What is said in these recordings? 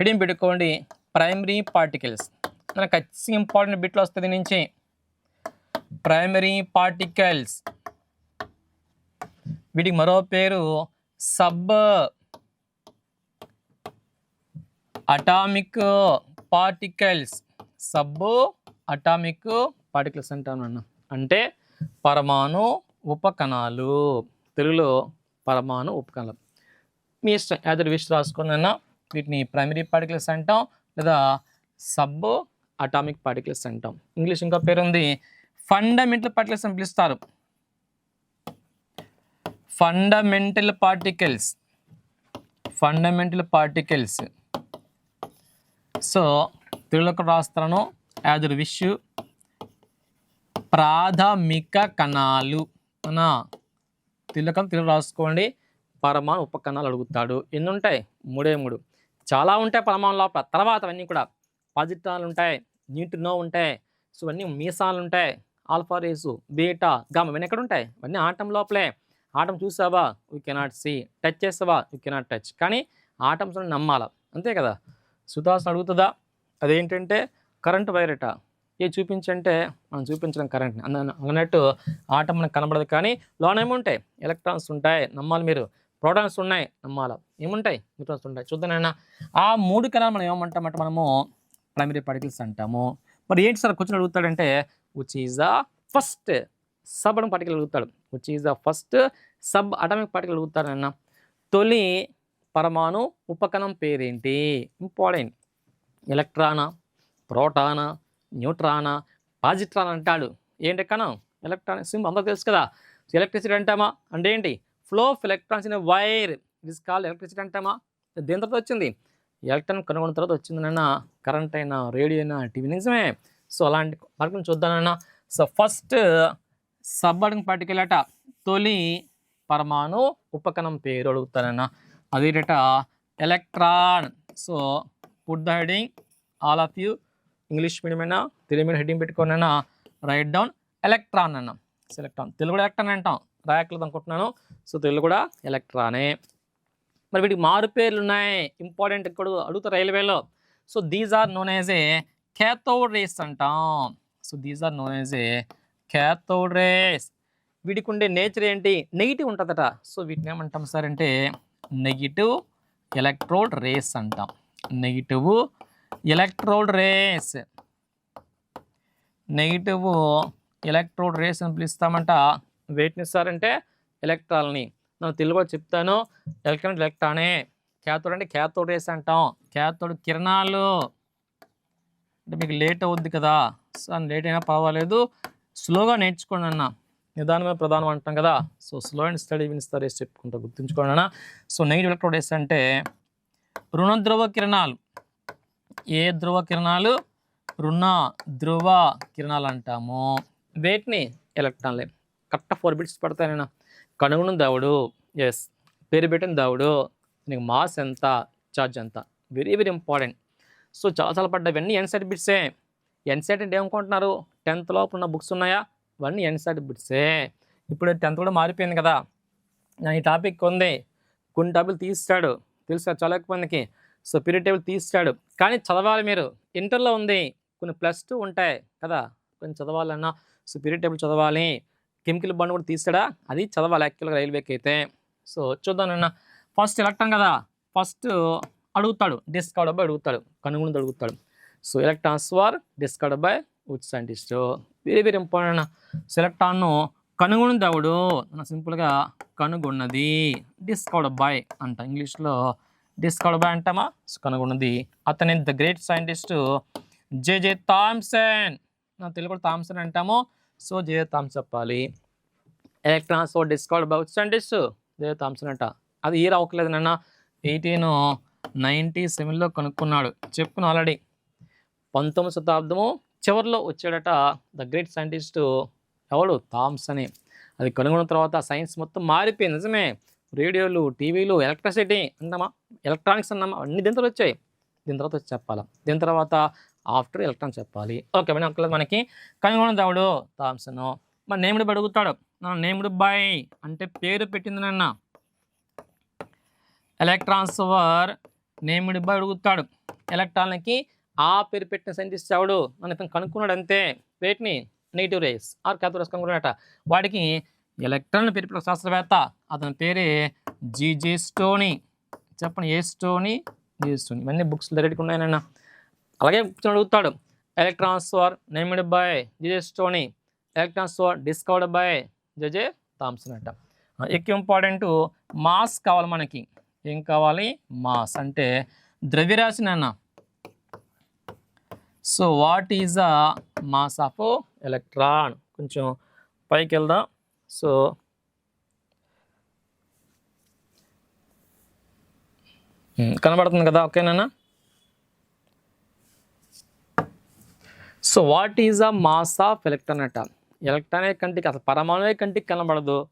Heading పెట్టుకోండి. Primary particles మనకు ఖచ్చితంగా ఇంపార్టెంట్ బిట్లు వస్తుంది నుంచి. ప్రైమరీ పార్టికల్స్ వీటికి మరో పేరు sub atomic particles sub atomic particles అంటాను అన్న అంటే పరమాణు ఉపకణాలు. తెలుగులో పరమాణు ఉపకణాలు. మీ ఇష్టం. యాదర్ విష్ రాసుకుని వీటిని ప్రైమరీ పార్టికల్స్ అంటాం లేదా సబ్ అటామిక్ పార్టికల్స్ అంటాం. ఇంగ్లీష్ ఇంకో పేరు ఉంది ఫండమెంటల్ పార్టికల్స్ అని పిలుస్తారు. Fundamental particles fundamental particles so తెలుగులో రాస్తాను యాదర్ విష్ ప్రాథమిక కణాలు. అనా తిలకం తెలుగు రాసుకోండి. పరమాణు ఉపకణాలు అడుగుతాడు. ఎన్ని ఉంటాయి మూడే మూడు. చాలా ఉంటాయి పరమాణు లోపల. తర్వాత అవన్నీ కూడా పాజిట్రాలు ఉంటాయి న్యూట్రినో ఉంటాయి సో ఇవన్నీ మీసాలు ఉంటాయి ఆల్ఫా రేసు బీటా గమ్ ఇవన్నీ ఎక్కడ ఉంటాయి? ఇవన్నీ ఆటం లోపలే. ఆటం చూసావా? You cannot see. టచ్ చేసావా? You cannot touch. కానీ ఆటమ్స్ నమ్మాల. అంతే కదా? సుధాస్ అడుగుతుందా? అదేంటంటే కరెంట్ వైరట ఏ చూపించంటే మనం చూపించడం కరెంట్ అన్నట్టు ఆటం మనకు కనబడదు. కానీ లోనేమి ఉంటాయి ఎలక్ట్రాన్స్ ఉంటాయి. నమ్మాలి మీరు. ప్రోటాన్స్ ఉన్నాయి. నమ్మాల? ఏముంటాయి? న్యూట్రాన్స్ ఉంటాయి. చూద్దానైనా ఆ మూడు కణాలు మనం ఏమంటామంటే మనము ప్రైమరీ పార్టికల్స్ అంటాము. మరి ఏంటి sir question అడుగుతాడంటే which is the first sub atomic particle అడుగుతాడు. Which is the first sub atomic particle అడుగుతాడన్న తొలి పరమాణు ఉపకణం పేరేంటి? ఇంపార్టెంట్ ఎలక్ట్రానా ప్రోటానా న్యూట్రానా పాజిట్రాన్ అంటాడు. ఏంటి కణం? ఎలక్ట్రానిక్ సింబల్ అందరూ తెలుసు కదా. ఎలక్ట్రిసిటీ అంటామా? అంటే ఏంటి? Flow of electrons in wire it is called electricity అంటామా దేని తర్వాత వచ్చింది? ఎలక్ట్రాన్ కనుగొన్న తర్వాత వచ్చిందనన్నా కరెంట్ అయినా రేడియో అయినా టీవీ నిజమే. సో అలాంటి పార్టికల్ చూద్దానన్నా సో ఫస్ట్ సబ్బడింగ్ పార్టికల్ అట తొలి పరమాణు ఉపకణం పేరు అడుగుతానన్నా అదేటట electron. So put the heading all of you English medium అయినా తెలుగు మీడియం హెడ్డింగ్ పెట్టుకోనైనా రైట్ డౌన్ ఎలక్ట్రాన్ అన్నాం ఎలక్ట్రాన్. తెలుగు ఎలక్ట్రాన్ అంటాం. రాయట్లేదు అనుకుంటున్నాను. సో తెలుగు కూడా ఎలక్ట్రానే. మరి వీటికి మారు పేర్లు ఉన్నాయి ఇంపార్టెంట్ ఇక్కడ అడుగుతారు రైల్వేలో. So these are known as a cathode rays అంటాం. So these are known as a cathode rays వీటికి ఉండే నేచర్ ఏంటి? నెగిటివ్ ఉంటుందట. సో వీటిని ఏమంటాం సార్ అంటే నెగిటివ్ ఎలక్ట్రోడ్ రేస్ అంటాం. Negative electrode rays negative electrode rays అని పిలుస్తామంట. వెయిట్ని ఇస్తారంటే ఎలక్ట్రాల్ని. నేను తెలుగులో చెప్తాను ఎలక్ట్రాన్. ఎలక్ట్రానే క్యాథోడ్ అంటే క్యాథోడ్ రేస్ అంటాం. క్యాథోడ్ కిరణాలు. అంటే మీకు లేట్ అవుద్ది కదా. సో లేట్ అయినా పర్వాలేదు. స్లోగా నేర్చుకోండి అన్న. నిదానమే ప్రధానం అంటాం కదా. సో స్లో అండ్ స్టడీ వినిస్తారు రేస్ చెప్పుకుంటా గుర్తుంచుకోండి అన్న. సో నెగిటివ్ ఎలక్ట్రోడ్ రేస్ అంటే రుణ ధ్రువ కిరణాలు. ఏ ధ్రువ కిరణాలు? రుణ ధ్రువ కిరణాలు అంటాము. వేటిని ఎలక్ట్రాన్లే. కరెక్ట్ ఫోర్ బిట్స్ పడతాయి నేను కనుగొన దావుడు. ఎస్ పేరు పెట్టిన దావుడు నీకు మాస్ ఎంత ఛార్జ్ ఎంత? వెరీ వెరీ ఇంపార్టెంట్ సో చాలా చాలా పడ్డాయి. ఎన్సెట్ బిట్సే ఎన్సెట్ అంటే ఏమనుకుంటున్నారు? టెన్త్ లోపు ఉన్న బుక్స్ ఉన్నాయా? ఇవన్నీ ఎన్సెట్ బిట్సే ఇప్పుడు టెన్త్ కూడా మారిపోయింది కదా. నా ఈ టాపిక్ ఉంది. కొన్ని టాపిక్ తీస్తాడు. తెలుసా? చాలా ఎక్కువ మందికి. సో పీరియడ్ టేబుల్ తీస్తాడు. కానీ చదవాలి మీరు. ఇంటర్లో ఉంది. కొన్ని ప్లస్ టూ ఉంటాయి కదా. కొన్ని చదవాలన్నా. సో పీరియడ్ టేబుల్ చదవాలి. కెమికల్ బండ్ కూడా తీస్తాడా? అది చదవాలి యాక్చువల్గా రైల్వేకి అయితే సో చూద్దానన్న ఫస్ట్ ఎలక్ట్రాన్ కదా? ఫస్ట్ అడుగుతాడు. డిస్కవర్డ్ బై అడుగుతాడు. కనుగొని అడుగుతాడు. So electrons were discovered by which scientist. Very very important so ఎలక్ట్రాన్ను కనుగొని దేవుడు సింపుల్గా కనుగొన్నది డిస్కవర్డ్ బై అంట. ఇంగ్లీష్లో డిస్కవర్డ్ బై అంటామా? సో కనుగొన్నది అతని the great scientist J J Thomson. నా తెలుగు థామ్సన్ అంటాము. సో జయ థామ్స్ చెప్పాలి. Electrons discovered by which scientist Thoms Thomson అంట. అది ఇయర్ అవ్వట్లేదు నాన్న. ఎయిటీన్ నైంటీ సెవెన్లో కనుక్కున్నాడు. చెప్పుకుని ఆల్రెడీ. పంతొమ్మిది శతాబ్దము చివరిలో వచ్చాడట ద గ్రేట్ సైంటిస్ట్ ఎవడు? థామ్స్ అని. అది కనుగొన్న తర్వాత సైన్స్ మొత్తం మారిపోయింది. నిజమే. రేడియోలు టీవీలు ఎలక్ట్రిసిటీ అన్నామా ఎలక్ట్రానిక్స్ అన్నామా? అన్ని దీని తర్వాత వచ్చాయి. దీని తర్వాత వచ్చి చెప్పాలా? దీని తర్వాత ఆఫ్టర్ ఎలక్ట్రాన్ చెప్పాలి. ఓకే మన ఒక్కలేదు మనకి కనుగొన్న థామ్సన్. మన నేముడు అడుగుతాడు. నా నేముడు బాయ్ అంటే పేరు పెట్టింది నాన్న. ఎలక్ట్రాన్స్ వర్ నేమ్డ్ బాయ్ అడుగుతాడు. ఎలక్ట్రాన్లకి ఆ పేరు పెట్టిన సైంటిస్ట్ ఎవడు? అని ఇతను కనుక్కున్నాడు అంతే. వేటిని negative rays or cathode rays కనుక్కున్నాడట వాడికి ఎలక్ట్రాన్ పేరు పెట్టిన శాస్త్రవేత్త. అతని పేరే జీజే స్టోనీ. చెప్పండి ఏ స్టోనీ? GJ Stoney. ఇవన్నీ బుక్స్ దగ్గరికి ఉన్నాయన్న అలాగే అడుగుతాడు. Electrons were named by G J Stoney electrons were discovered by J J Thomson అంట. ఎక్కువ ఇంపార్టెంట్ మాస్ కావాలి మనకి. ఏం కావాలి? మాస్ అంటే ద్రవ్యరాశి నాన్న. So what is the mass of electron కొంచెం పైకి వెళ్దాం. సో కనబడుతుంది కదా ఓకేనా so what is a mass of electron అట ఎలక్ట్రాన్ కంటికి అసలు పరమాణువే కంటికి కనబడదు.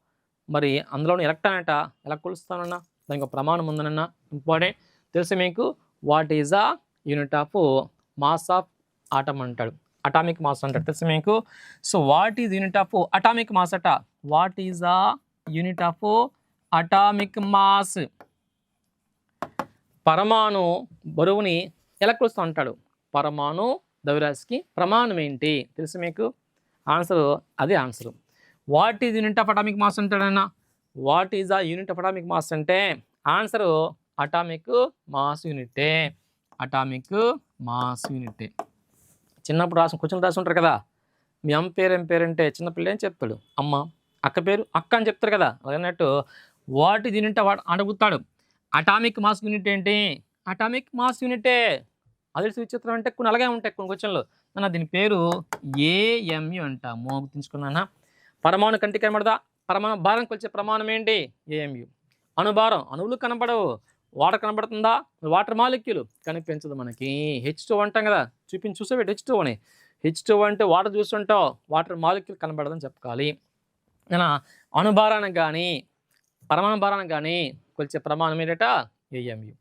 మరి అందులోని ఎలక్ట్రాన్ అట ఎలా కొలుస్తానన్నా? దానికి ఒక ప్రమాణం ఉందనన్నా? ఇంపార్టెంట్. తెలుసు మీకు what is a unit of mass of atom అంటాడు. అటామిక్ మాస్ అంటాడు. తెలుసు మీకు? So what is unit of atomic mass అట? What is a unit of atomic mass పరమాణు బరువుని ఎలా కొలుస్తూ అంటాడు పరమాణు ద్రవ్యరాశికి ప్రమాణం ఏంటి తెలుసు మీకు? ఆన్సర్ అదే answer. What is unit of atomic mass అంటాడన్నా? What is a unit of atomic mass అంటే ఆన్సర్ అటామిక్ మాస్ యూనిటే. అటామిక్ మాస్ యూనిటే. చిన్నప్పుడు రాసిన క్వశ్చన్ రాసి ఉంటారు కదా? మీ అమ్మ పేరు ఏం పేరు అంటే చిన్నపిల్ల ఏం చెప్తాడు అమ్మ అక్క పేరు అక్క అని చెప్తారు కదా? అన్నట్టు వాటి ఈజ్ యూనిట్ అడుగుతాడు. అటామిక్ మాస్ యూనిట్ ఏంటి? అటామిక్ మాస్ యూనిటే. అది విచిత్రం అంటే కొన్ని అలాగే ఉంటాయి కొన్ని క్వశ్చన్లు. అన్న దీని పేరు ఏఎంయు అంట. మోగు పరమాణు కంటికి కనబడదా? పరమాణు భారం కొలిచే ప్రమాణం ఏంటి? ఏఎంయు అణుభారం అణువులు కనబడవు. వాటర్ కనబడుతుందా? వాటర్ మాలిక్యూలు కనిపించదు మనకి. హెచ్ టూ అంటాం కదా. చూపించి చూసేపెట్టి హెచ్ టూ అని. హెచ్ టూ అంటే వాటర్ చూస్తుంటావు వాటర్ మాలిక్యూల్ కనబడదని చెప్పాలి. నేను అణుభారానికి కానీ పరమాణు భారానికి కానీ కొలిచే ప్రమాణం ఏంటట? ఏఎంయు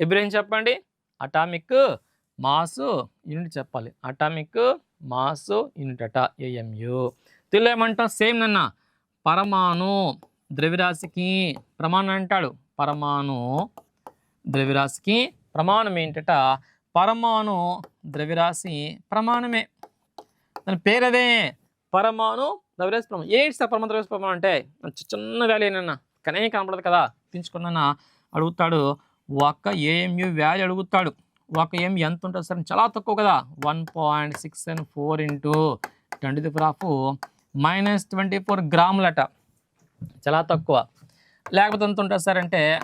ఇప్పుడు ఏం చెప్పండి? అటామిక్ మాసు యూనిట్ చెప్పాలి. అటామిక్ మాసు యూనిట్ అట ఏఎంయు తెలుగు ఏమంటాం? సేమ్ నన్న. పరమాణు ద్రవ్యరాశికి ప్రమాణం అంటాడు. పరమాణు ద్రవ్యరాశికి ప్రమాణం ఏంటట? పరమాణు ద్రవ్యరాశి ప్రమాణమే. దాని పేరదే పరమాణు ద్రవ్యరాశి ప్రమాణం. ఏంటి సార్ పరమాణు ద్రవ్యరాశి ప్రమాణం అంటే? చిన్న వాల్యూ ఏనన్నా కనే కనపడదు కదా? పెంచుకున్నా అడుగుతాడు. ఒక్క ఏఎంయు వాల్యూ అడుగుతాడు. ఒక ఏం ఎంత ఉంటుంది సార్? చాలా తక్కువ కదా. One point six and four into twenty the of minus twenty four గ్రాములట చాలా తక్కువ. లేకపోతే ఎంత ఉంటుంది సార్ అంటే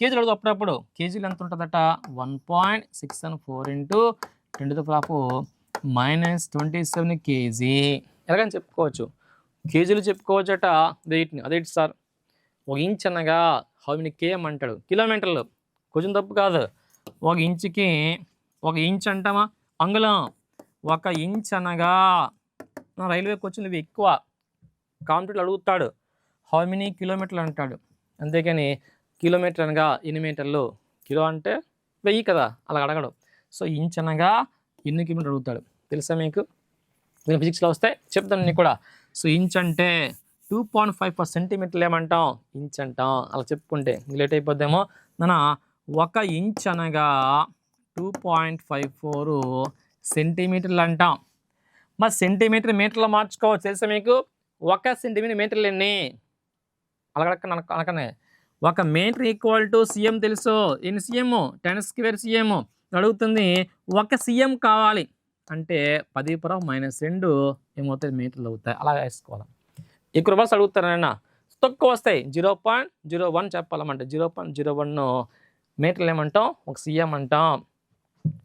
కేజీలు అడుగు అప్పుడప్పుడు. కేజీలు ఎంత ఉంటుందట? One point six and four into twenty the of minus twenty seven KG ఎలాగని చెప్పుకోవచ్చు? కేజీలు చెప్పుకోవచ్చట. వెయిట్ని అదేంటి సార్. ఒక ఇంచ్ అనగా హౌ మెనీ కేఎం అంటాడు? కిలోమీటర్లు. కొంచెం తప్పు కాదు. ఒక ఇంచుకి ఒక ఇంచ్ అంటామా అంగుళం. ఒక ఇంచ్ అనగా నా రైల్వే క్వశ్చన్ ఇవి ఎక్కువ కాంప్యూటర్ అడుగుతాడు. హౌ మెనీ కిలోమీటర్లు అంటాడు. అంతేకాని కిలోమీటర్ అనగా ఎన్ని మీటర్లు కిలో అంటే వెయ్యి కదా అలా అడగడు. సో ఇంచ్ అనగా ఎన్ని కిలోమీటర్ అడుగుతాడు. తెలుసా మీకు? నేను ఫిజిక్స్లో వస్తే చెప్తాను నేను కూడా. సో ఇంచ్ అంటే టూ పాయింట్ ఫైవ్ పర్ సెంటీమీటర్లు ఏమంటాం ఇంచ్ అంటాం. అలా చెప్పుకుంటే. లేట్ అయిపోద్దేమో. నాన్న ఒక ఇంచ్ అనగా టూ పాయింట్ ఫైవ్ ఫోర్ సెంటీమీటర్లు అంటాం మరి సెంటీమీటర్ మీటర్లో మార్చుకోవచ్చు తెలుసా మీకు? ఒక సెంటీమీటర్ మీటర్లు ఎన్ని? అలగడక్క అనకనే. ఒక మీటర్ ఈక్వల్ టు సీఎం తెలుసు? ఎన్ని సీఎం టెన్ స్క్వేర్ సీఎం అడుగుతుంది ఒక సీఎం కావాలి. అంటే పది పురం మైనస్ రెండు ఏమవుతాయి? మీటర్లు అవుతాయి. అలా వేసుకోవాలి. ఎక్కువ రూపాయలు అడుగుతారన్న తక్కువ వస్తాయి. జీరో పాయింట్ జీరో వన్ చెప్పాలన్నమాట. జీరో పాయింట్ జీరో వన్ మీటర్లు ఏమంటాం ఒక సీఎం అంటాం.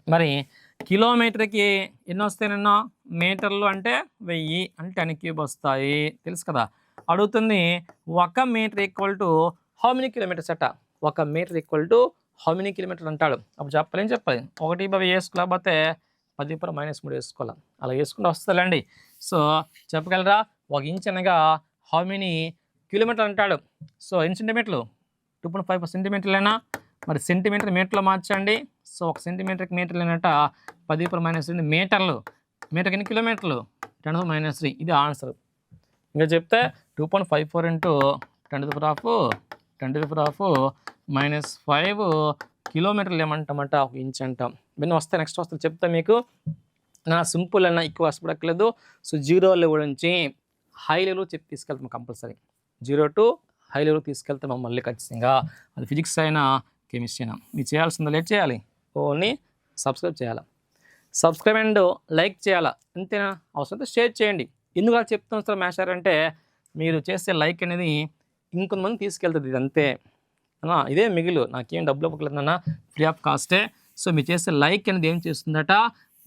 మరి కిలోమీటర్కి ఎన్ని వస్తాయనన్నా మీటర్లు అంటే వెయ్యి అంటే టెన్ క్యూబ్ వస్తాయి. తెలుసు కదా? అడుగుతుంది ఒక metre equal to how many kilometres అట? ఒక metre equal to how many kilometre అంటాడు. అప్పుడు చెప్పలేం చెప్పాలి. ఒకటి బై వేసుకోలేకపోతే పది పర మైనస్ మూడు వేసుకోవాలి? అలా వేసుకుంటూ వస్తుందండి. సో చెప్పగలరా? ఒక ఇంచ్ అనగా హౌ మెనీ కిలోమీటర్ అంటాడు. సో ఎన్ని సెంటీమీటర్లు? టూ పాయింట్ ఫైవ్ సెంటీమీటర్లైనా? మరి సెంటీమీటర్ మీటర్లో మార్చండి. సో ఒక సెంటీమీటర్కి మీటర్లు ఏంటంట పది పర్ మైనస్ రెండు మీటర్లు. మీటర్కి ఎన్ని కిలోమీటర్లు? Ten minus three. ఇది ఆన్సర్ ఇంకా చెప్తే two point five four into ten the half ten the half minus five కిలోమీటర్లు ఏమంటామంట? ఒక ఇంచ్ అంటాం. ఇవన్నీ వస్తే నెక్స్ట్ వస్తే చెప్తా మీకు. నా సింపుల్ అన్న ఎక్కువ కష్టపడక్కలేదు సో జీరో లెవెల్ నుంచి హై లెవెల్ చెప్పి తీసుకెళ్తాం compulsory. Zero to high level తీసుకెళ్తాం మళ్ళీ ఖచ్చితంగా అది ఫిజిక్స్ అయినా కెమిస్ట్రీ అయినా మీరు చేయాల్సిందో లేట్ చేయాలి? ఓన్లీ సబ్స్క్రైబ్ చేయాలి? సబ్స్క్రైబ్ అండ్ లైక్ చేయాలా? అంతేనా? అవసరమైతే షేర్ చేయండి. ఎందుకు అలా చెప్తున్నాను సార్ మేషార్ అంటే మీరు చేసే లైక్ అనేది ఇంకొంతమంది తీసుకెళ్తుంది ఇది అంతే. అన్నా ఇదే మిగిలి. నాకేం డబ్బులు ఇవ్వకలేదన్నా ఫ్రీ ఆఫ్ కాస్టే సో మీరు చేసే లైక్ అనేది ఏం చేస్తుందట?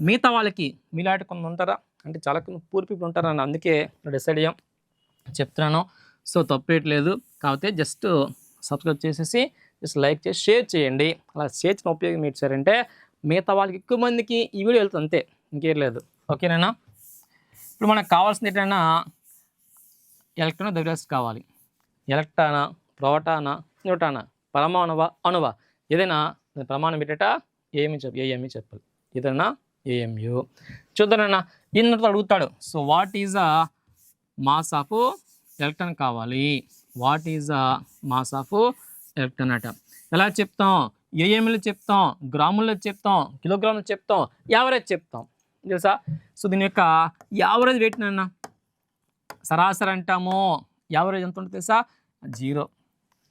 మిగతా వాళ్ళకి. మీలాంటి కొంత ఉంటారా? అంటే చాలా పూర్ పీపుల్ ఉంటారని అందుకే డిసైడ్ అయ్యాం. చెప్తున్నాను. సో తప్పేయట్లేదు కాకపోతే జస్ట్ సబ్స్క్రైబ్ చేసేసి జస్ట్ లైక్ చేసి షేర్ చేయండి. అలా షేర్ చేసిన ఉపయోగం మీరు మిగతా వాళ్ళకి ఎక్కువ మందికి ఈ వీడియో వెళ్తుంది అంతే ఇంకేం లేదు. ఓకేనా ఇప్పుడు మనకు కావాల్సింది ఏంటైనా ఎలక్ట్రాన్ ద్రవ్యరాశి కావాలి. ఎలక్ట్రానా ప్రోటానా న్యూటానా పరమాణువ అణువ? ఏదైనా దాని ప్రమాణం పెట్టేట ఏమి చెప్పు ఏఎంఈ చెప్పాలి. ఏదైనా ఏఎంయు. చూద్దానన్నా ఇన్నతో అడుగుతాడు so what is a mass of electron కావాలి? What is a mass of electron అట ఎలా చెప్తాం? ఏఎంలు చెప్తాం? గ్రాముల్లో చెప్తాం? కిలోగ్రాములు చెప్తాం? యావరేజ్ చెప్తాం. తెలుసా? సో దీని యొక్క యావరేజ్ వెయిట్ నాన్న సరాసరి అంటాము. యావరేజ్ ఎంత ఉంటుంది తెలుసా? జీరో.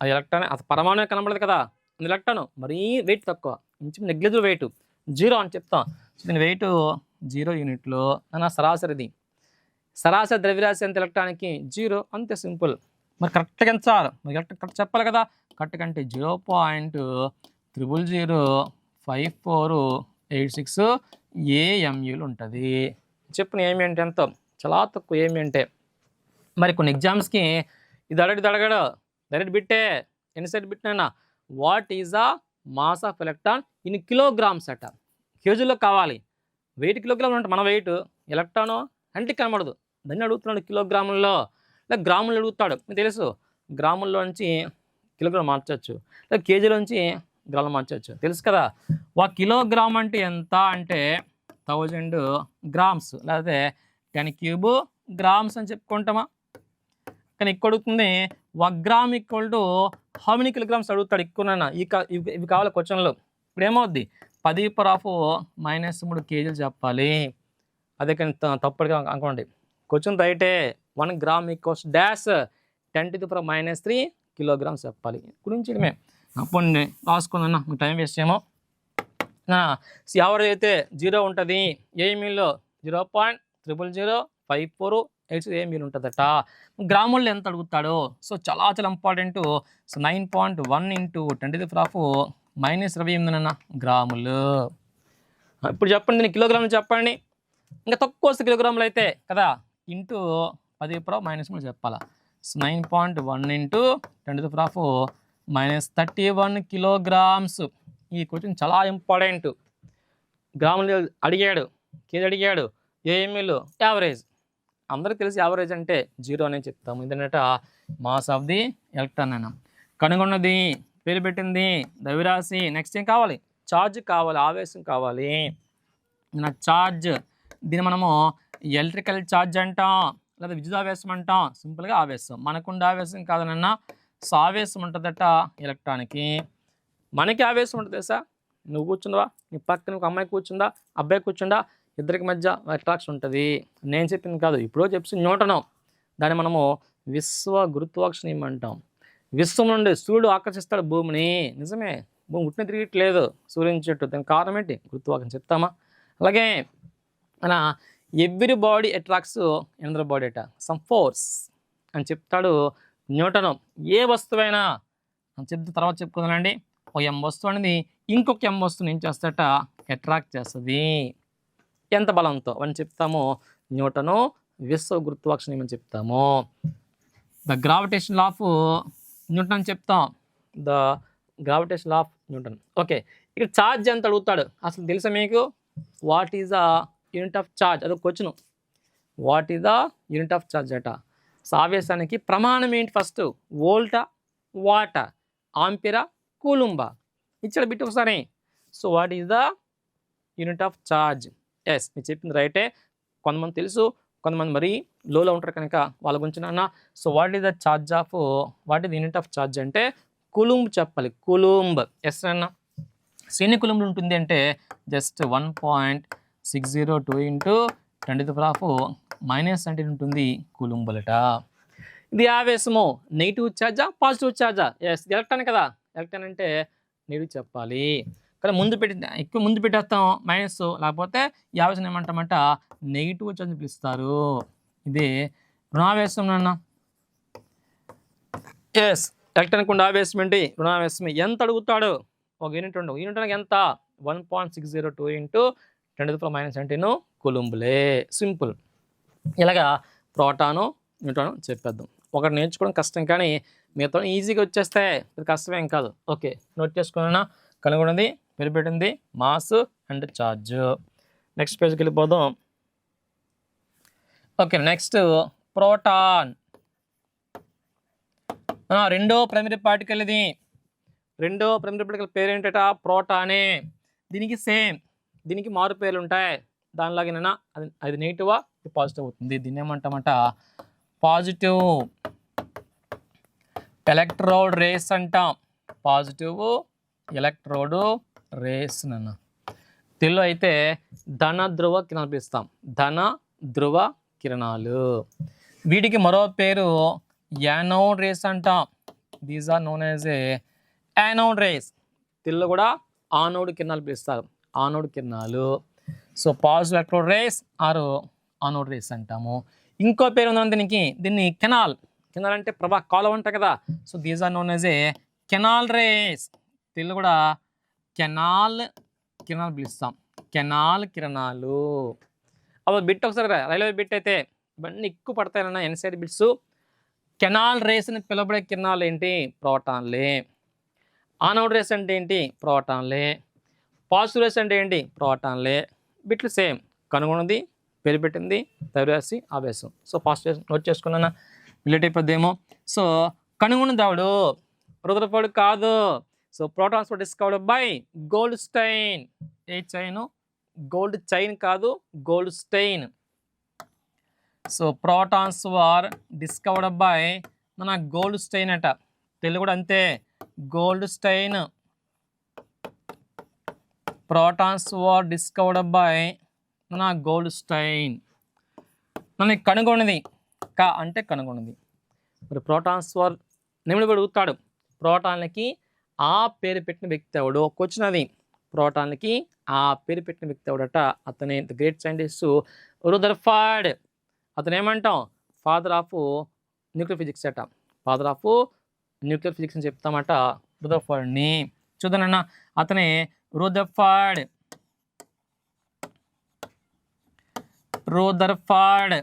అది ఎలక్ట్రాన్ అది పరమాణు కనబడదు కదా. అది ఎలక్ట్రాన్. మరీ వెయిట్ తక్కువ. ఇంచు నెగ్లిజిబుల్ వెయిట్ జీరో అని చెప్తాం. సో దీని వెయిట్ జీరో యూనిట్లో. అన్న సరాసరిది. సరాసరి ద్రవ్యరాశి ఎంత ఎలక్ట్రానికి? జీరో. అంతే సింపుల్. మరి కరెక్ట్గా ఎంత సార్? మరి కరెక్ట్ కరెక్ట్ చెప్పాలి కదా. కరెక్ట్ కంటే zero point triple zero five four eight six ఏఎంయూలు ఉంటుంది. చెప్పిన ఏమి అంటే ఎంత? చాలా తక్కువ ఏమి అంటే మరి కొన్ని ఎగ్జామ్స్కి ఇది అడగడు అడగడు. డైరెక్ట్ బిట్టే. ఎన్ని side what is a mass of electron in kilograms అట కేజీలో కావాలి. వెయిట్ కిలోగ్రాములు అంటే మన వెయిట్. ఎలక్ట్రాను కంటికి కనబడదు. దాన్ని అడుగుతున్నాడు కిలోగ్రాముల్లో. లేదా గ్రాములు అడుగుతాడు. మీకు తెలుసు? గ్రాముల్లో నుంచి కిలోగ్రామ్ మార్చవచ్చు లేదా కేజీలో నుంచి గ్రాములు మార్చవచ్చు తెలుసు కదా? ఒక కిలోగ్రామ్ అంటే ఎంత అంటే థౌజండ్ గ్రామ్స్. లేకపోతే టెన్ క్యూబ్ గ్రామ్స్ అని చెప్పుకుంటామా? కానీ ఇక్కడ అడుగుతుంది ఒక gram equal to how many kilograms అడుగుతాడు ఎక్కువనైనా ఈ ఇవి కావాలి క్వశ్చన్లో. ఇప్పుడు ఏమవుద్ది? పది పర్ ఆఫ్ మైనస్ మూడు కేజీలు చెప్పాలి. అదే కానీ త- అనుకోండి. క్వశ్చన్ రైటే one gram equals dash ten to the power minus three kilograms చెప్పాలి. గురించి ఇది మేము అప్పుడు నేను రాసుకుందన్న మీకు టైం వేస్ట్ ఏమో. యావరేజ్ అయితే జీరో ఉంటుంది. ఏ మీల్లో zero point triple zero five four eight ఏ మీల్ ఉంటుందట. గ్రాముల్లో ఎంత అడుగుతాడో? సో చాలా చాలా important. So nine point one into twenty the minus ఇరవై ఎనిమిదినన్న గ్రాములు. ఇప్పుడు చెప్పండి నేను కిలోగ్రాములు చెప్పండి. ఇంకా తక్కువ వస్తే కిలోగ్రాములు అయితే కదా? ఇంటూ పది ప్రో మైనస్ మూడు చెప్పాలా? Nine point one into ten the of minus thirty one kilograms. ఈ క్వశ్చన్ చాలా ఇంపార్టెంట్. గ్రాములు అడిగాడు కేజీ అడిగాడు ఏఎంఈలు యావరేజ్. అందరికీ తెలిసి యావరేజ్ అంటే జీరో అనే చెప్తాము. ఎందుకంటే మాస్ ఆఫ్ ది ఎలక్ట్రాన్. అయినా కనుగొన్నది పేరు పెట్టింది ద్రవ్యరాశి. నెక్స్ట్ ఏం కావాలి? ఛార్జ్ కావాలి ఆవేశం కావాలి. నా ఛార్జ్ దీన్ని మనము ఎలక్ట్రికల్ ఛార్జ్ అంటాం. లేదా విద్యుదావేశం అంటాం. సింపుల్గా ఆవేశం. మనకుండే ఆవేశం కాదనన్నా సావేశం ఆవేశం ఉంటుందట ఎలక్ట్రాన్కి. మనకి ఆవేశం ఉంటుంది తెలుసా? నువ్వు కూర్చుందా నీ పక్కన ఒక అమ్మాయి కూర్చుందా? అబ్బాయి కూర్చుందా ఇద్దరికి మధ్య అట్రాక్షన్ ఉంటుంది. నేను చెప్పింది కాదు. ఇప్పుడో చెప్పి న్యూటనం దాన్ని మనము విశ్వ గురుత్వాక్షణ అంటాం విశ్వం నుండి సూర్యుడు ఆకర్షిస్తాడు భూమిని. నిజమే. భూమి ఉట్టిన తిరిగట్లేదు సూర్యుని చెట్టు. దానికి కారణం ఏంటి? గురుత్వాకర్షణ. చెప్తామా? అలాగే మన every body attracts another body at some force అని చెప్తాడు న్యూటను. ఏ వస్తువైనా అని చెప్తే తర్వాత చెప్పుకుందానండి ఒక ఎం వస్తువు అనేది ఇంకొక ఎం వస్తువుని ఏం చేస్తాట అట్రాక్ట్ చేస్తుంది. ఎంత బలంతో అని చెప్తాము న్యూటను. విశ్వ గురుత్వాకర్షణ అని చెప్తాము. ద గ్రావిటేషన్ ఆఫ్ న్యూటన్ అని చెప్తాం. The gravitation of Newton. Okay. ఇక్కడ ఛార్జ్ ఎంత అడుగుతాడు? అసలు తెలుసా మీకు? What is the unit of charge అదొక question. What is the unit of charge అట? సో ఆవేశానికి ప్రమాణం ఏంటి ఫస్ట్? వోల్టా వాటా ఆంపిరా కూలుంబా? ఇచ్చాడు బిట్ ఒకసారి. So what is the unit of charge? Yes మీరు చెప్పింది రైటే. కొంతమంది తెలుసు కొంతమంది మరీ లోలో ఉంటారు కనుక వాళ్ళ గురించి నాన్న. So what is the charge of what is unit of charge అంటే కులుంబ్ చెప్పాలి. కులుంబ్. ఎస్ అన్న సో ఎన్ని కులుంబులు ఉంటుంది అంటే just one point six zero two into ten to of minus అంటే ఉంటుంది కులుంబలట. ఇది ఆవేశము. నెగిటివ్ ఛార్జా పాజిటివ్ ఛార్జా ఎస్ ఎలక్ట్రాన్ కదా. ఎలక్ట్రాన్ అంటే నెగిటివ్ చెప్పాలి. కానీ ముందు పెట్టి ఎక్కువ ముందు పెట్టేస్తాం మైనస్ లేకపోతే ఈ ఆవేశం ఏమంటామంట? నెగిటివ్ ఛార్జ్ పిలుస్తారు. ఇది రుణావేశం నాన్న. ఎస్ ఎలక్ట్రానిక్ ఉండే ఆవేశం ఏంటి? రుణావేశం. ఎంత అడుగుతాడు? ఒక యూనిట్ ఉండవు యూనిట్ ఎంత? One point six zero two into ten to minus అంటేను కులుంబులే. సింపుల్ ఇలాగా ప్రోటాను న్యూట్రాను చెప్పేద్దాం. ఒకటి నేర్చుకోవడం కష్టం కానీ మిగతా ఈజీగా వచ్చేస్తే ఇది కష్టమేం కాదు. ఓకే నోట్ చేసుకున్నా కనుగొన్నది పెరిపెట్టింది మాస్ అండ్ ఛార్జ్ నెక్స్ట్ పేజ్కి వెళ్ళిపోదాం. Okay next proton. రెండో ప్రైమరీ పార్టికల్ ఇది. రెండో ప్రైమరీ పార్టికల్ పేరేంటట? ప్రోటానే. దీనికి సేమ్ దీనికి మారు పేర్లు ఉంటాయి దానిలాగేనా అది అది నెగిటివా ఇది పాజిటివ్ అవుతుంది. దీన్ని ఏమంటామంట? పాజిటివ్ ఎలక్ట్రోడ్ రేస్ అంటాం. పాజిటివ్ ఎలక్ట్రోడ్ రేస్ నన్న తెలుగు అయితే ధన ధ్రువ కిరణాలు పిలుస్తాం. ధన ధ్రువ కిరణాలు. వీటికి మరో పేరు యానోడ్ రేస్ అంటాం. These are known as a anode rays Telugu కూడా ఆనోడ్ కిరణాలు పిలుస్తారు. ఆనోడ్ కిరణాలు so positive electrode rays are anode rays అంటాము. ఇంకో పేరు ఉందని దీనికి. దీన్ని కెనాల్. కెనాల్ అంటే ప్రభా కాలువ అంట కదా. So these are known as a canal rays. Telugu కూడా కెనాల్ కిరణాలు పిలుస్తాం. కెనాల్ కిరణాలు. అప్పుడు బిట్ ఒకసారి రైల్వే బిట్ అయితే ఇవన్నీ ఎక్కువ పడతాయన్న ఎన్సైడ్ బిట్స్. కెనాల్ రేస్ అని పిలువబడే కిరణాలు ఏంటి? ప్రోటాన్లే. ఆనోడ్ రేస్ అంటే ఏంటి? ప్రోటాన్లే. పాజిటివ్ అంటే ఏంటి? ప్రోటాన్లే. బిట్లు సేమ్. కనుగొన్నది పేరు పెట్టింది తైరాసి ఆవేశం సో పాజిటివ్ నోట్ చేసుకున్నాను? రిలేట్ అయిపోద్దేమో. సో కనుగొన్న దావుడు రుద్రపాడు కాదు. So protons discovered by Goldstein a chain? Gold chain కాదు Goldstein so protons were discovered by మన గోల్డ్ స్టైన్ అట. తెలుగు కూడా అంతే. Goldstein protons were discovered by మన గోల్డ్ స్టైన్ మన కనుగొన్నది క అంటే కనుగొన్నది మరి ప్రోటాన్స్ వర్ నిమిడి అడుగుతాడు ప్రోటాన్లకి ఆ పేరు పెట్టిన వ్యక్తి ఎవడు? వచ్చినది ప్రోటాన్లకి ఆ పేరు పెట్టిన వ్యక్తి ఎవడట? అతనే ద గ్రేట్ సైంటిస్ట్ రుదర్ఫాడ్ అతను ఏమంటాం ఫాదర్ ఆఫ్ న్యూక్లియర్ ఫిజిక్స్ అట. ఫాదర్ ఆఫ్ న్యూక్లియర్ ఫిజిక్స్ అని చెప్తామట రుదర్ఫాడ్ని చూద్దానన్న అతనే రుదర్ఫర్డ్ రుదర్ఫర్డ్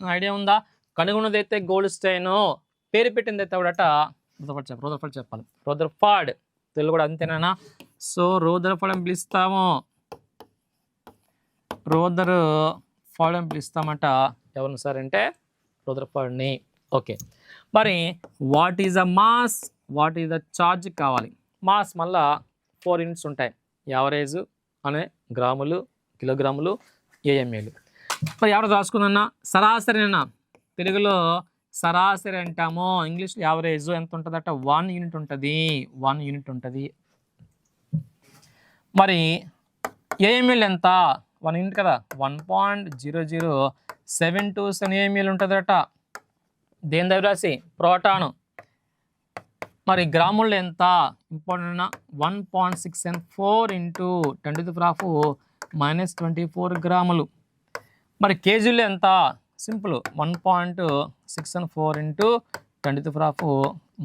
ఐడియా ఉందా? కనుగొన్నది అయితే గోల్డ్ స్టైన్ పేరు పెట్టింది అయితే ఎవడట? రుదర్ఫర్డ్ చెప్ప రుదర్ఫర్డ్ చెప్పాలి. రుదర్ఫర్డ్ తెలుగు కూడా అంతేనా సో రుదర్ఫర్డ్ అని పిలుస్తాము. రోదర్ ఫాడ్ అని పిలుస్తామట. ఎవరిని సార్ అంటే? రుద్రఫాడ్ని ఓకే మరి what is a mass what is the charge కావాలి? మాస్ మళ్ళా ఫోర్ యూనిట్స్ ఉంటాయి. యావరేజ్ అనే గ్రాములు కిలోగ్రాములు ఏఎంఏలు. మరి ఎవరు రాసుకున్నా సరాసరి అన్న తెలుగులో సరాసరి అంటాము. ఇంగ్లీష్లో యావరేజ్ ఎంత ఉంటుందట? వన్ యూనిట్ ఉంటుంది. వన్ యూనిట్ ఉంటుంది. మరి ఏఎంఎల్ ఎంత? వన్ యూనిట్ కదా? One point zero zero seven two seven AML ఉంటుందట. దేని దగ్గర రాసి? ప్రోటాను. మరి గ్రాముల్లో ఎంత? Important? One point six and four into ten to minus twenty four గ్రాములు. మరి కేజీలు ఎంత? Simple. One point six and four into twenty three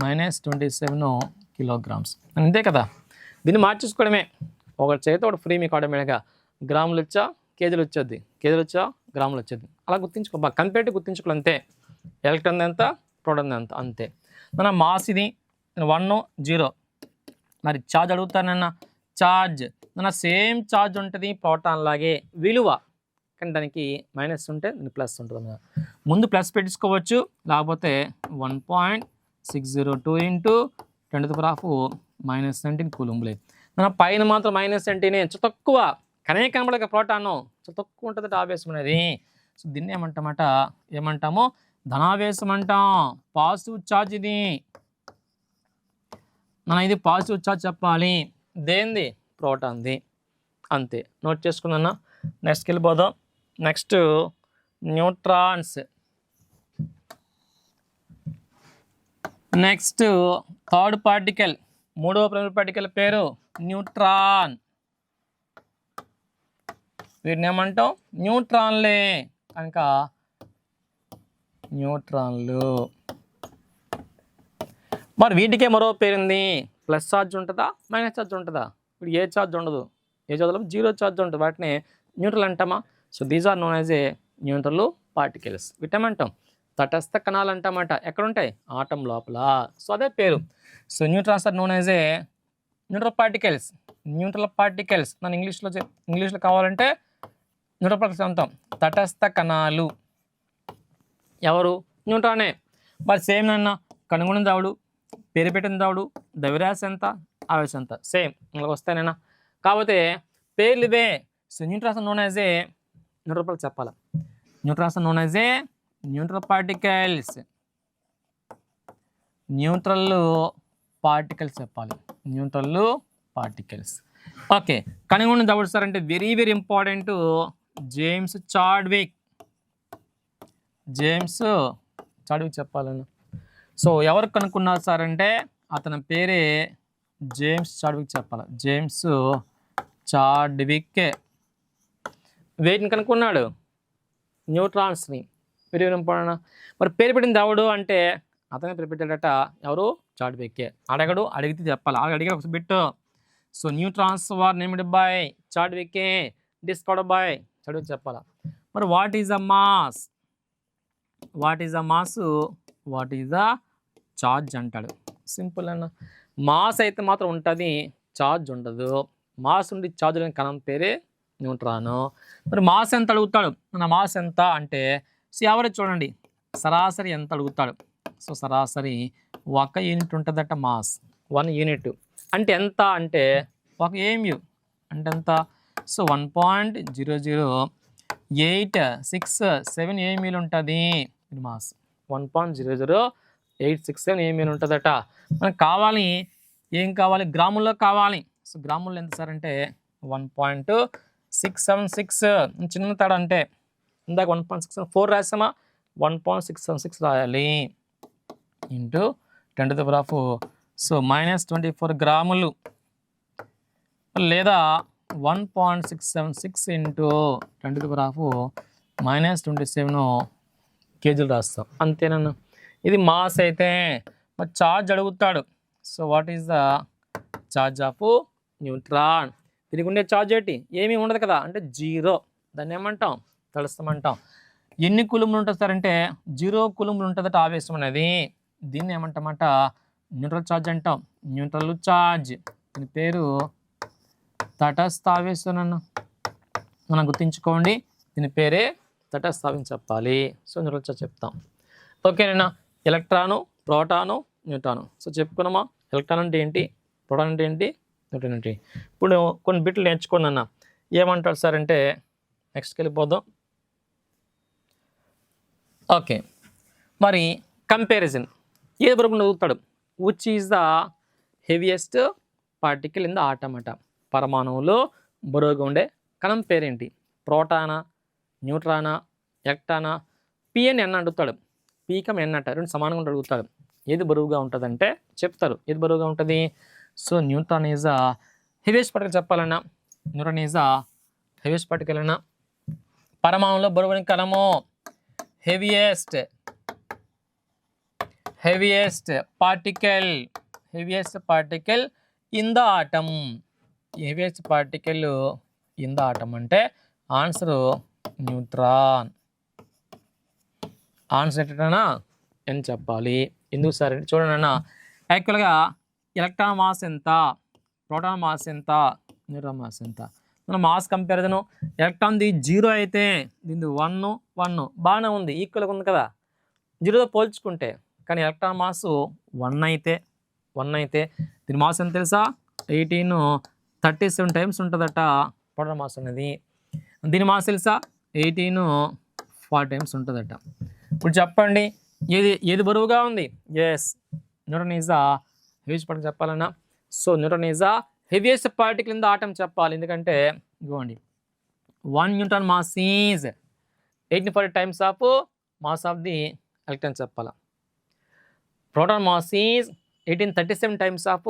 minus twenty seven kilograms. అంతే కదా? దీన్ని మార్చేసుకోవడమే. ఒకటి చేత ఒకటి ఫ్రీ మీకు ఆటోమేటిక్గా గ్రాములు వచ్చా కేజీలు వచ్చేది. కేజీలు వచ్చా గ్రాములు వచ్చేది. అలా గుర్తించుకో కంపేర్ గుర్తించుకోవాలి అంతే ఎలక్ట్రాన్ ఎంత? ప్రోడక్ట్ ఎంత? అంతే. మన మాస్ ఇది వన్ జీరో. మరి ఛార్జ్ అడుగుతానన్న? ఛార్జ్ మన సేమ్ ఛార్జ్ ఉంటుంది ప్రోటాన్ లాగే. విలువ కానీ దానికి మైనస్ ఉంటే ప్లస్ ఉంటుంది అన్న ముందు ప్లస్ పెట్టించుకోవచ్చు. లేకపోతే one point six zero two into ten to minus nineteen కూలుంబులే. మన పైన మాత్రం మైనస్ సెంటీనే చాలా తక్కువ. కనే కనబడక ప్రోటాను చాలా తక్కువ ఉంటుంది ఆవేశం అనేది. సో దీన్ని ఏమంటామట? ఏమంటాము? ధనావేశం అంటాం. పాజిటివ్ ఛార్జ్ ఇది. మనం ఇది పాజిటివ్ చార్జ్ చెప్పాలి. దేంది ప్రోటాన్ది అంతే. నోట్ చేసుకుందన్నా. నెక్స్ట్కి వెళ్ళిపోదాం next neutrons. Next third particle. మూడవ ప్రైమరీ పార్టికల్ పేరు న్యూట్రాన్. వీటిని ఏమంటాం? న్యూట్రాన్లే. కనుక న్యూట్రాన్లు. మరి వీటికే మరో పేరుంది ప్లస్ ఛార్జ్ ఉంటుందా? మైనస్ ఛార్జ్ ఉంటుందా? ఇప్పుడు ఏ ఛార్జ్ ఉండదు. ఏ ఛార్జ్లో జీరో ఛార్జ్ ఉంటుంది. వాటిని న్యూట్రల్ అంటామా? So these are known as a neutral particles. వీటేమంటాం? తటస్థ కణాలు అంటామట. ఎక్కడ ఉంటాయి ఆటం లోపల. సో అదే పేరు. So neutrons are known as a neutral particles. Neutral particles. నన్ను ఇంగ్లీష్లో ఇంగ్లీష్లో కావాలంటే న్యూట్రల్ పార్టికల్స్ అంటాం. తటస్థ కణాలు. ఎవరు? న్యూట్రానే. మరి సేమ్ నన్న కనుగొని దావుడు పేరు పెట్టిన దావుడు దవిరాశ ఎంత ఆవేశం ఎంత? సేమ్ ఇలా వస్తానేనా కాకపోతే పేర్లు ఇవే. So neutrons known as a neutral చెప్పాలి? Neutrons known as a neutral particles. Neutral particles చెప్పాలి. Neutral particles. ఓకే కనుగొని దవుడు సార్ అంటే very very important James Chadwick James Chadwick చెప్పాలను so ఎవరు కనుక్కున్నారు సార్ అంటే అతని పేరే జేమ్స్ చాడ్విక్ చెప్పాలి. జేమ్స్ చాడ్విక్ వేటిని కనుక్కున్నాడు. న్యూట్రాన్స్ని వెరీ వెరీ మరి పేరు పెట్టింది ఎవడు అంటే అతనే పేరు పెట్టాడట ఎవరు? చాడ్విక్కే. అడగడు అడిగితే చెప్పాలి. అడిగి అడిగి ఒక bit so neutrons were named by? చాడ్విక్కే. Discovered by. Chadwick చెప్పాలా. మరి what is a mass? What is the mass? What is the charge అంటాడు. సింపుల్ అన్న. మాస్ అయితే మాత్రం ఉంటుంది ఛార్జ్ ఉండదు. మాస్ ఉండి ఛార్జ్ లేని కణం పేరే న్యూట్రాను. మరి మాస్ ఎంత అడుగుతాడు? మన మాస్ ఎంత అంటే సో ఎవరేజ్ చూడండి. సరాసరి ఎంత అడుగుతాడు? సో సరాసరి ఒక యూనిట్ ఉంటుందట మాస్. One unit. అంటే ఎంత అంటే ఒక ఏమ్యూ. అంటే ఎంత? So one point zero zero eight six seven ఏమీలు ఉంటుంది? Mass. One point zero zero eight six seven ఏమీలు ఉంటుందట. మనకు కావాలి ఏం కావాలి? గ్రాముల్లో కావాలి. సో గ్రాముల్లో ఎంత సార్ అంటే? One point six seven six. చిన్న తేడా అంటే? ఇందాక one point six four రాసామా? One point six seven six రాయాలి. Into ten to the power of so minus twenty four గ్రాములు. లేదా one point six seven six into ten to power of minus twenty seven కేజీలు రాస్తాం. అంతేనన్నా. ఇది mass అయితే మరి charge అడుగుతాడు. So what is the charge of neutron దీనికి ఉండే చార్జ్ ఏంటి? ఏమీ ఉండదు కదా. అంటే జీరో. దాన్ని ఏమంటాం? తలుస్తామంటాం ఎన్ని కులుములు ఉంటుంది సార్ అంటే జీరో కులుములు ఉంటుందట ఆవేశం అనేది. దీన్ని ఏమంటామంట? న్యూట్రల్ ఛార్జ్ అంటాం. న్యూట్రల్ ఛార్జ్ దీని పేరు తటస్థ అన్న మనం గుర్తుంచుకోండి దీని పేరే తటస్థావిని చెప్పాలి. సో న్యూట్రల్ చెప్తాం. ఓకేనా ఎలక్ట్రాను ప్రోటాను న్యూటాను సో చెప్పుకున్నామా? ఎలక్ట్రాన్ అంటే ఏంటి? ప్రోటాన్ అంటే ఏంటి? న్యూటాన్ అంటే ఏంటి? ఇప్పుడు కొన్ని బిట్లు నేర్చుకోండి అన్న ఏమంటారు సార్ అంటే నెక్స్ట్కి వెళ్ళిపోదాం. ఓకే. మరి కంపారిజన్. ఏ వరకు చదువుతాడు which is the heaviest particle in the ఆటమట పరమాణువులో బరువుగా ఉండే కణం పేరేంటి? ప్రోటానా న్యూట్రానా ఎలక్ట్రానా పిఎన్ ఎన్ అడుగుతాడు పీకం ఎన్ అంట రెండు సమానంగా అడుగుతాడు. ఏది బరువుగా ఉంటుందంటే చెప్తారు. ఏది బరువుగా ఉంటుంది? So neutron is heaviest heaviest చెప్పాలన్నా. న్యూట్రాన్ ఈజ్ హివేష్ హెవియెస్ట్ అన్నా పరమాణువులో బరువుని కణము heaviest. Heaviest particle. Heaviest particle in the atom. Heaviest particle in the atom అంటే ఆన్సర్ న్యూట్రాన్. ఆన్సర్ ఏంటన్నా అని చెప్పాలి? ఎందుకు సార్? చూడండి అన్న యాక్చువల్గా ఎలక్ట్రాన్ మాస్ ఎంత? ప్రోటాన్ మాస్ ఎంత? న్యూట్రాన్ మాస్ ఎంత? మన మాస్ ఎలక్ట్రాన్ ఎలక్ట్రాన్ది జీరో అయితే దీనిది వన్ వన్ బాగానే ఉంది ఈక్వల్గా ఉంది కదా? జీరోతో పోల్చుకుంటే కానీ ఎలక్ట్రాన్ మాస్ వన్ అయితే వన్ అయితే దీని మాస్ ఎంత తెలుసా? ఎయిటీన్ థర్టీ సెవెన్ టైమ్స్ ఉంటుందట ప్రోటాన్ మాస్ అనేది. దీని మాస్ తెలుసా? ఎయిటీన్ ఫార్ టైమ్స్ ఉంటుందట. ఇప్పుడు చెప్పండి ఏది ఏది బరువుగా ఉంది? ఎస్ న్యూటన్ ఈజ్ ఆ హెవియస్ పట్ల చెప్పాలన్నా. So neutron is a heaviest particle in the atom చెప్పాలి. ఎందుకంటే ఇవ్వండి one neutron mass is eighteen forty times of mass of the electron చెప్పాలా. Proton mass is eighteen thirty seven times of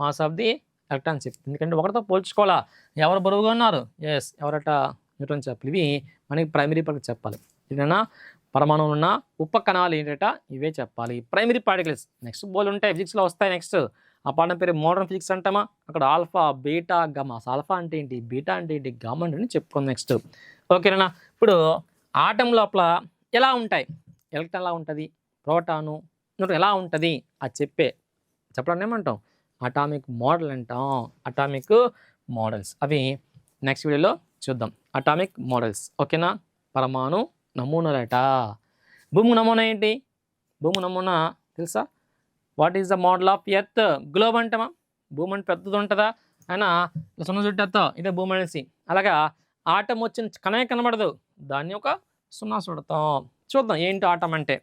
mass of the electron చెప్తుంది. ఎందుకంటే ఒకరితో పోల్చుకోవాలా? ఎవరు బరువుగా ఉన్నారు? ఎస్ ఎవరట? న్యూట్రాన్ చెప్పాలి. ఇవి మనకి ప్రైమరీ పార్టికల్ చెప్పాలి. ఇదేనా పరమాణువులు ఉన్న ఉప కణాలు ఏంటట? ఇవే చెప్పాలి. Primary particles. నెక్స్ట్ బోల్ ఉంటాయి. ఫిజిక్స్లో వస్తాయి నెక్స్ట్ ఆ పాఠం పేరు మోడర్న్ ఫిజిక్స్ అంటామా? అక్కడ ఆల్ఫా బీటా గమా ఆల్ఫా అంటే ఏంటి? బీటా అంటే ఏంటి? గమ అంటే చెప్పుకోండి నెక్స్ట్ ఓకేనా ఇప్పుడు ఆటం లోపల ఎలా ఉంటాయి? ఎలక్ట్రాన్ ఎలా ఉంటుంది? ప్రోటాను ఎలా ఉంటుంది? అది చెప్పే. చెప్పడం ఏమంటాం? అటామిక్ మోడల్ అంటాం. అటామిక్ మోడల్స్ అవి నెక్స్ట్ వీడియోలో చూద్దాం. అటామిక్ మోడల్స్ ఓకేనా? పరమాణు నమూనాలట. భూమి నమూనా ఏంటి? భూమి నమూనా తెలుసా? What is the model of earth globe అంటామా? భూమి అంటే పెద్దది ఉంటుందా? అయినా సున్న చుట్టేస్తా ఇదే భూమి అనేసి. అలాగా ఆటం వచ్చిన కనే కనబడదు. దాన్ని ఒక సున్నా చుడతాం. చూద్దాం ఏంటి ఆటం అంటే?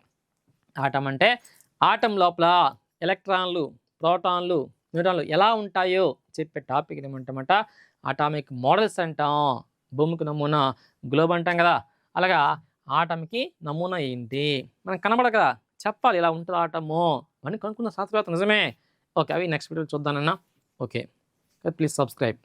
ఆటం అంటే ఆటం లోపల ఎలక్ట్రాన్లు ప్రోటాన్లు న్యూట్రాన్లు ఎలా ఉంటాయో చెప్పే టాపిక్ ఏమంటామట అటామిక్ మోడల్స్ అంటాం. భూమికి నమూనా గ్లోబ్ అంటాం కదా. అలాగా ఆటంకి నమూనా ఏంటి? మనకు కనబడ కదా. చెప్పాలి ఇలా ఉంటుంది ఆటము అని కనుక్కున్న శాస్త్రవేత్త నిజమే. ఓకే అవి నెక్స్ట్ వీడియో చూద్దానన్నా ఓకే ప్లీజ్ సబ్స్క్రైబ్